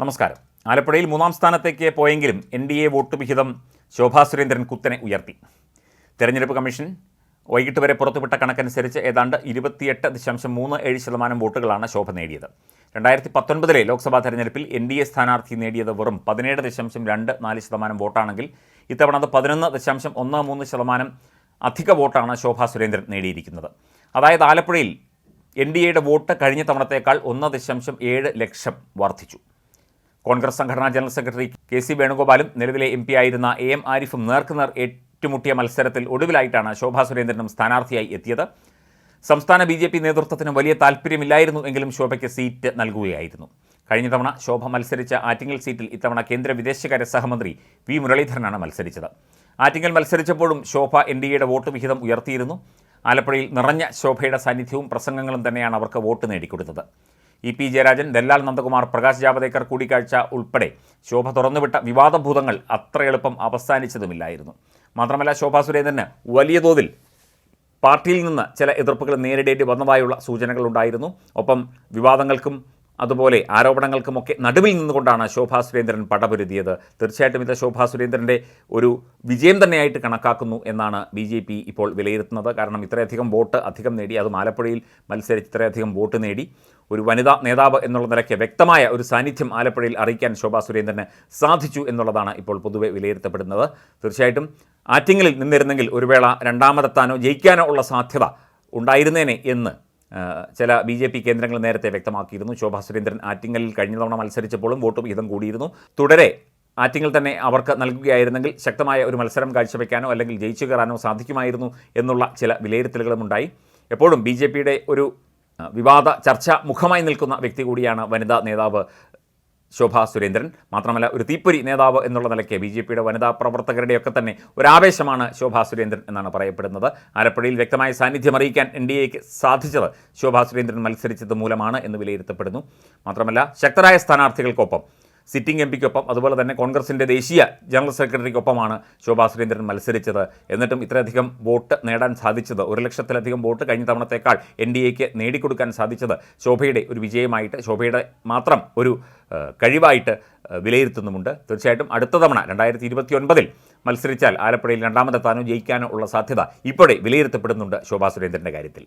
നമസ്കാരം. ആലപ്പുഴയിൽ മൂന്നാം സ്ഥാനത്തേക്ക് പോയെങ്കിലും എൻ ഡി എ വോട്ട് വിഹിതം ശോഭാ സുരേന്ദ്രൻ കുത്തനെ ഉയർത്തി. തെരഞ്ഞെടുപ്പ് കമ്മീഷൻ വൈകിട്ട് വരെ പുറത്തുവിട്ട കണക്കനുസരിച്ച് ഏതാണ്ട് ഇരുപത്തിയെട്ട് ദശാംശം മൂന്ന് ഏഴ് ശതമാനം വോട്ടുകളാണ് ശോഭ നേടിയത്. രണ്ടായിരത്തി പത്തൊൻപതിലെ ലോക്സഭാ തെരഞ്ഞെടുപ്പിൽ എൻ ഡി എ സ്ഥാനാർത്ഥി നേടിയത് വെറും പതിനേഴ് ദശാംശം രണ്ട് നാല് ശതമാനം വോട്ടാണെങ്കിൽ ഇത്തവണ അത് പതിനൊന്ന് ദശാംശം ഒന്ന് മൂന്ന് ശതമാനം അധിക വോട്ടാണ് ശോഭാ സുരേന്ദ്രൻ നേടിയിരിക്കുന്നത്. അതായത് ആലപ്പുഴയിൽ എൻ ഡി എയുടെ വോട്ട് കഴിഞ്ഞ തവണത്തേക്കാൾ ഒന്ന് ദശാംശം ഏഴ് ലക്ഷം വർദ്ധിച്ചു. കോൺഗ്രസ് സംഘടനാ ജനറൽ സെക്രട്ടറി കെ സി വേണുഗോപാലും നിലവിലെ എം പി ആയിരുന്ന എ എം ആരിഫും നേർക്കുനേർ ഏറ്റുമുട്ടിയ മത്സരത്തിൽ ഒടുവിലായിട്ടാണ് ശോഭാ സുരേന്ദ്രനും സ്ഥാനാർത്ഥിയായി എത്തിയത്. സംസ്ഥാന ബി ജെ പി നേതൃത്വത്തിന് വലിയ താല്പര്യമില്ലായിരുന്നു എങ്കിലും ശോഭയ്ക്ക് സീറ്റ് നൽകുകയായിരുന്നു. കഴിഞ്ഞ തവണ ശോഭ മത്സരിച്ച ആറ്റിങ്ങൽ സീറ്റിൽ ഇത്തവണ കേന്ദ്ര വിദേശകാര്യ സഹമന്ത്രി വി മുരളീധരനാണ് മത്സരിച്ചത്. ആറ്റിങ്ങൽ മത്സരിച്ചപ്പോഴും ശോഭ എൻ ഡി എയുടെ വോട്ട് വിഹിതം ഉയർത്തിയിരുന്നു. ആലപ്പുഴയിൽ നിറഞ്ഞ ശോഭയുടെ സാന്നിധ്യവും പ്രസംഗങ്ങളും തന്നെയാണ് അവർക്ക് വോട്ട് നേടിക്കൊടുത്തത്. ഇ പി ജയരാജൻ ദല്ലാൽ നന്ദകുമാർ പ്രകാശ് ജാവദേക്കർ കൂടിക്കാഴ്ച ഉൾപ്പെടെ ശോഭ തുറന്നുവിട്ട വിവാദഭൂതങ്ങൾ അത്ര എളുപ്പം അവസാനിച്ചതുമില്ലായിരുന്നു. മാത്രമല്ല ശോഭാ സുരേന്ദ്രന് വലിയ തോതിൽ പാർട്ടിയിൽ നിന്ന് ചില എതിർപ്പുകൾ നേരിടേണ്ടി വന്നതായുള്ള സൂചനകളുണ്ടായിരുന്നു. ഒപ്പം വിവാദങ്ങൾക്കും അതുപോലെ ആരോപണങ്ങൾക്കുമൊക്കെ നടുവിൽ നിന്നുകൊണ്ടാണ് ശോഭാ സുരേന്ദ്രൻ പടപൊരുതിയത്. തീർച്ചയായിട്ടും ഇത് ശോഭാ സുരേന്ദ്രന്റെ ഒരു വിജയം തന്നെയായിട്ട് കണക്കാക്കുന്നു എന്നാണ് ബി ജെ പി ഇപ്പോൾ വിലയിരുത്തുന്നത്. കാരണം ഇത്രയധികം വോട്ട് അധികം നേടി അതും ആലപ്പുഴയിൽ മത്സരിച്ച് ഇത്രയധികം വോട്ട് നേടി ഒരു വനിതാ നേതാവ് എന്നുള്ള നിലയ്ക്ക് വ്യക്തമായ ഒരു സാന്നിധ്യം ആലപ്പുഴയിൽ അറിയിക്കാൻ ശോഭാ സുരേന്ദ്രന് സാധിച്ചു എന്നുള്ളതാണ് ഇപ്പോൾ പൊതുവെ വിലയിരുത്തപ്പെടുന്നത്. തീർച്ചയായിട്ടും ആറ്റിങ്ങലിൽ നിന്നിരുന്നെങ്കിൽ ഒരു വേള രണ്ടാമതെത്താനോ ജയിക്കാനോ ഉള്ള സാധ്യത ഉണ്ടായിരുന്നേനെ എന്ന് ചില ബി ജെ പി കേന്ദ്രങ്ങൾ നേരത്തെ വ്യക്തമാക്കിയിരുന്നു. ശോഭാ സുരേന്ദ്രൻ ആറ്റിങ്ങലിൽ കഴിഞ്ഞ തവണ മത്സരിച്ചപ്പോഴും വോട്ടും ഇതം കൂടിയിരുന്നു. തുടരെ ആറ്റിങ്ങൽ തന്നെ അവർക്ക് നൽകുകയായിരുന്നെങ്കിൽ ശക്തമായ ഒരു മത്സരം കാഴ്ചവെക്കാനോ അല്ലെങ്കിൽ ജയിച്ചു കയറാനോ സാധിക്കുമായിരുന്നു എന്നുള്ള ചില വിലയിരുത്തലുകളും ഉണ്ടായി എപ്പോഴും ബി ഒരു വിവാദ ചർച്ച മുഖമായി നിൽക്കുന്ന വ്യക്തി കൂടിയാണ് വനിതാ നേതാവ് ശോഭാ സുരേന്ദ്രൻ. മാത്രമല്ല ഒരു തീപ്പൊരി നേതാവ് എന്നുള്ള നിലയ്ക്ക് ബി ജെ പിയുടെ വനിതാ പ്രവർത്തകരുടെയൊക്കെ തന്നെ ഒരു ആവേശമാണ് ശോഭാ സുരേന്ദ്രൻ എന്നാണ് പറയപ്പെടുന്നത്. ആലപ്പുഴയിൽ വ്യക്തമായ സാന്നിധ്യം അറിയിക്കാൻ എൻ ഡി എക്ക് സാധിച്ചത് ശോഭാ സുരേന്ദ്രൻ മത്സരിച്ചത് മൂലമാണ് എന്ന് വിലയിരുത്തപ്പെടുന്നു. മാത്രമല്ല ശക്തരായ സ്ഥാനാർത്ഥികൾക്കൊപ്പം സിറ്റിംഗ് എം പിക്കൊപ്പം അതുപോലെ തന്നെ കോൺഗ്രസിന്റെ ദേശീയ ജനറൽ സെക്രട്ടറിക്കൊപ്പമാണ് ശോഭാ സുരേന്ദ്രൻ മത്സരിച്ചത്. എന്നിട്ടും ഇത്രയധികം വോട്ട് നേടാൻ സാധിച്ചത് ഒരു ലക്ഷത്തിലധികം വോട്ട് കഴിഞ്ഞ തവണത്തേക്കാൾ എൻ ഡി എക്ക് നേടിക്കൊടുക്കാൻ സാധിച്ചത് ശോഭയുടെ ഒരു വിജയമായിട്ട് ശോഭയുടെ മാത്രം ഒരു കഴിവായിട്ട് വിലയിരുത്തുന്നുമുണ്ട്. തീർച്ചയായിട്ടും അടുത്ത തവണ രണ്ടായിരത്തി ഇരുപത്തി ഒൻപതിൽ മത്സരിച്ചാൽ ആലപ്പുഴയിൽ രണ്ടാമതെത്താനോ ജയിക്കാനോ ഉള്ള സാധ്യത ഇപ്പോഴേ വിലയിരുത്തപ്പെടുന്നുണ്ട് ശോഭാ സുരേന്ദ്രന്റെ കാര്യത്തിൽ.